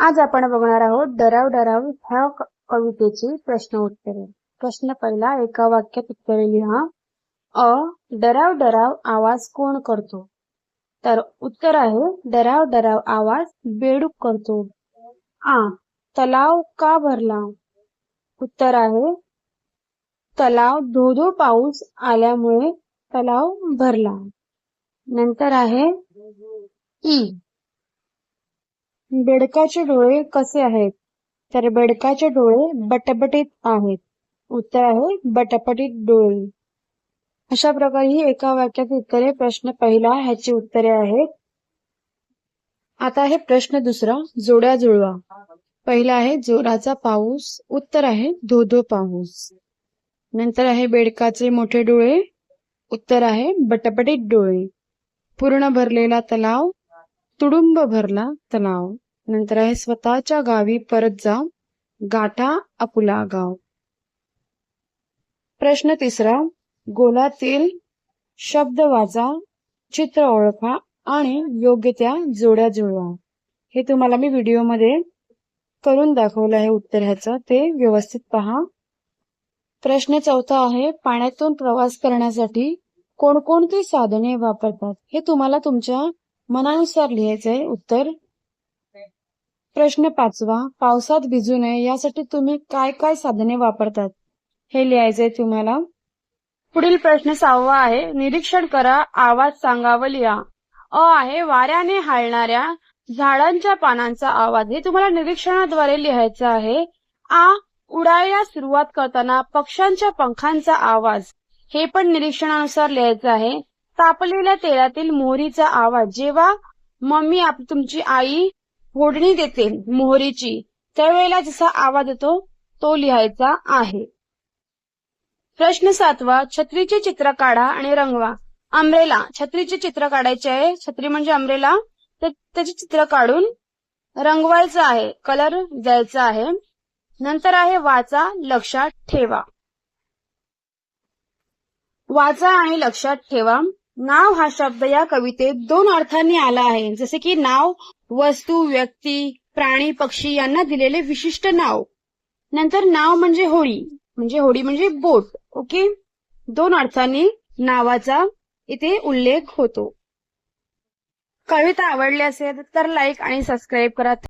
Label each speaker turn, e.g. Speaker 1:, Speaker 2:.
Speaker 1: आज आपण बघणार आहोत डराव डराव ह्या कवितेची प्रश्न उत्तरे. प्रश्न पहिला एका वाक्यात उत्तरे लिहा. अ डराव डराव आवाज कोण करतो? तर उत्तर आहे डराव डराव आवाज बेडूक करतो. आ तलाव का भरला? उत्तर आहे तलाव धो धो पाऊस आल्यामुळे तलाव भरला. नंतर आहे ई. बेडकाचे डोळे कसे आहेत? तर बेडकाचे डोळे बटबटीत आहेत. उत्तर आहे बटपटीत डोळे. अशा प्रकारे ही एका वाक्यात उत्तरे प्रश्न पहिला ह्याची उत्तरे आहेत. आता आहे प्रश्न दुसरा जोड्या जुळवा. पहिला आहे जोराचा पाऊस. उत्तर आहे धो धो पाऊस. नंतर आहे बेडकाचे मोठे डोळे. उत्तर आहे बटपटीत डोळे. पूर्ण भरलेला तलाव. तुडुंब भरला तलाव नंतर आहे स्वतःच्या गावी परत जा गाठा अपुला गाव. प्रश्न तिसरा गोलातील शब्द वाचा चित्र ओळखा आणि योग्य त्या जोड्या जुळवा. हे तुम्हाला मी व्हिडिओमध्ये करून दाखवलं आहे उत्तर ह्याचं. ते व्यवस्थित पहा. प्रश्न चौथा आहे पाण्यातून प्रवास करण्यासाठी कोणकोणती साधने वापरतात? हे तुम्हाला तुमच्या मनानुसार लिहायचं आहे उत्तर प्रश्न पाचवा पावसात भिजू नये यासाठी तुम्ही काय काय साधने वापरतात? हे लिहायचंय तुम्हाला. पुढील प्रश्न सहावा आहे निरीक्षण करा आवाज सांगा व लिहा. अ आहे वाऱ्याने हालणाऱ्या झाडांच्या पानांचा आवाज. हे तुम्हाला निरीक्षणाद्वारे लिहायचं आहे. आ उडायला सुरुवात करताना पक्ष्यांच्या पंखांचा आवाज. हे पण निरीक्षणानुसार लिहायचं आहे. तापलेल्या तेलातील मोहरीचा आवाज. जेव्हा मम्मी आप तुमची आई फोडणी देते मोहरीची त्यावेळेला जसा आवाज येतो तो लिहायचा आहे. प्रश्न सातवा छत्रीचे चित्र काढा आणि रंगवा. अम्ब्रेला छत्रीचे चित्र काढायचे आहे. छत्री म्हणजे अम्ब्रेला. तर त्याचे चित्र काढून रंगवायचं आहे. कलर द्यायचा आहे. नंतर आहे वाचा लक्षात ठेवा. वाचा आणि लक्षात ठेवा. नाव हा शब्द या कवितेत दोन अर्थांनी आला आहे. जसे की नाव वस्तू व्यक्ती प्राणी पक्षी यांना दिलेले विशिष्ट नाव. नंतर नाव म्हणजे होळी. म्हणजे होळी म्हणजे बोट. ओके? दोन अर्थांनी नावाचा इथे उल्लेख होतो. कविता आवडली असेल तर लाईक आणि सबस्क्राईब करा.